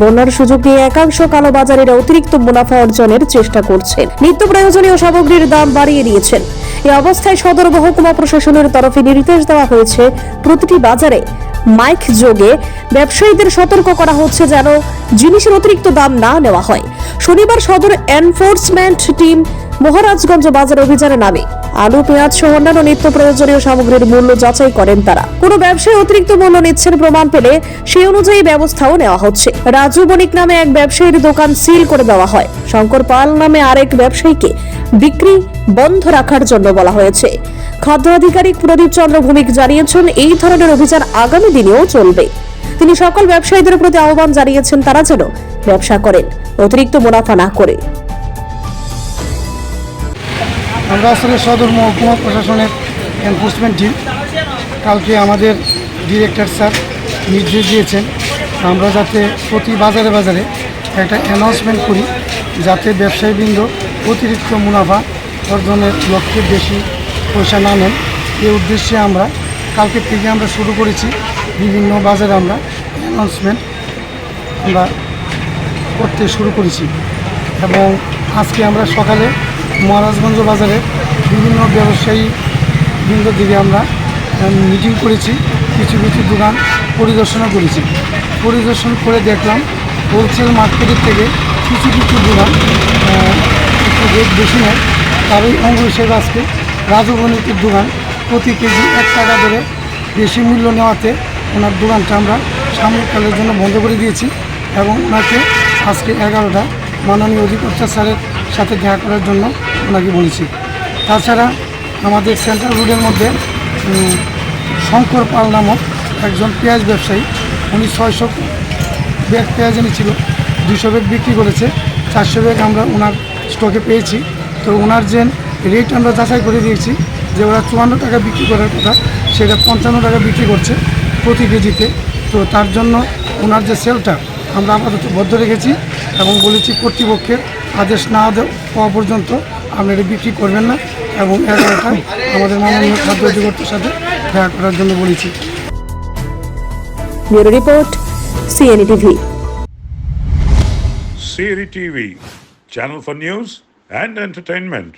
বন্যার সুযোগ একাংশ কালোবাজারের অতিরিক্ত মুনাফা অর্জনের চেষ্টা করছেন। নিত্য প্রয়োজনীয় সামগ্রীর দাম বাড়িয়ে দিয়েছেন। এই অবস্থায় সদর মহকুমা প্রশাসনের তরফে নির্দেশ দেওয়া হয়েছে, প্রতিটি বাজারে মাইক যোগে ব্যবসায়ীদের সতর্ক করা হচ্ছে যেন জিনিসের অতিরিক্ত দাম না নেওয়া হয়। শনিবার সদর এনফোর্সমেন্ট টিম মহারাজগঞ্জ বাজার অভিযানে নামে। আলু, পেঁয়াজ সহ অন্যান্য নিত্য প্রয়োজনীয় সামগ্রীর মূল্য যাচাই করেন তারা। কোনো ব্যবসায়ী অতিরিক্ত মূল্য নিচ্ছেন প্রমাণ পেলে সেই অনুযায়ী ব্যবস্থাও নেওয়া হচ্ছে। রাজু বণিক নামে এক ব্যবসায়ীর দোকান সিল করে দেওয়া হয়। শঙ্কর পাল নামে আরেক ব্যবসায়ীকে বিক্রি বন্ধ রাখার জন্য বলা হয়েছে। খাদ্য আধিকারিক প্রদীপ চন্দ্র ভৌমিক জানিয়েছেন, এই ধরনের অভিযান আগামী দিনেও চলবে। তিনি সকল ব্যবসায়ীদের প্রতি আহ্বান জানিয়েছেন তারা যেন ব্যবসা করেন, অতিরিক্ত মুনাফা না করে। আমরা আসলে সদর মহকুমা প্রশাসনের এনফোর্সমেন্ট টিম কালকে আমাদের ডিরেক্টর স্যার নির্দেশ দিয়েছেন, আমরা যাতে প্রতি বাজারে বাজারে একটা অ্যানাউন্সমেন্ট করি, যাতে ব্যবসায়ীবৃন্দ অতিরিক্ত মুনাফা অর্জনের লক্ষ্যে বেশি পয়সা না নেন। এ উদ্দেশ্যে আমরা কালকে থেকে আমরা শুরু করেছি, বিভিন্ন বাজারে আমরা অ্যানাউন্সমেন্ট আমরা করতে শুরু করেছি। এবং আজকে আমরা সকালে মহারাজগঞ্জ বাজারে বিভিন্ন ব্যবসায়ী বৃন্দ দিকে আমরা মিটিং করেছি, কিছু কিছু দোকান পরিদর্শনও করেছি। পরিদর্শন করে দেখলাম হোলসেল মার্কেটের থেকে কিছু কিছু দোকান একটু রেট বেশি নেয়, তারই অঙ্গ হিসেবে আজকে রাজু দোকান প্রতি কেজি এক টাকা ধরে বেশি মূল্য নেওয়াতে ওনার দোকানটা আমরা সাময়িককালের জন্য বন্ধ করে দিয়েছি এবং ওনাকে আজকে এগারোটা মাননীয় অধিকর্তা স্যারের সাথে দেখা করার জন্য ওনাকে বলেছি। তাছাড়া আমাদের সেন্ট্রাল রোডের মধ্যে শঙ্কর পাল নামক একজন পেঁয়াজ ব্যবসায়ী, উনি ছয়শো ব্যাগ পেঁয়াজ এনেছিল দুশো ব্যাগ বিক্রি করেছে, চারশো ব্যাগ আমরা ওনার স্টকে পেয়েছি। তো ওনার যে রেট আমরা যাচাই করে দিয়েছি, যে ওরা চুয়ান্ন টাকা বিক্রি করার কথা, সেটা পঞ্চান্ন টাকা বিক্রি করছে প্রতি কেজিতে। তো তার জন্য ওনার যে সেলটা আমরা আপাতত বদ্ধ রেখেছি এবং বলেছি কর্তৃপক্ষের আদেশ না পাওয়া পর্যন্ত আপনি এটা বিক্রি করবেন না এবং এগারোটা আমাদের মাননীয় খাদ্য অধিকর্তার সাথে দেখা করার জন্য বলেছি bureau report CNE TV Siri TV, channel for news and entertainment.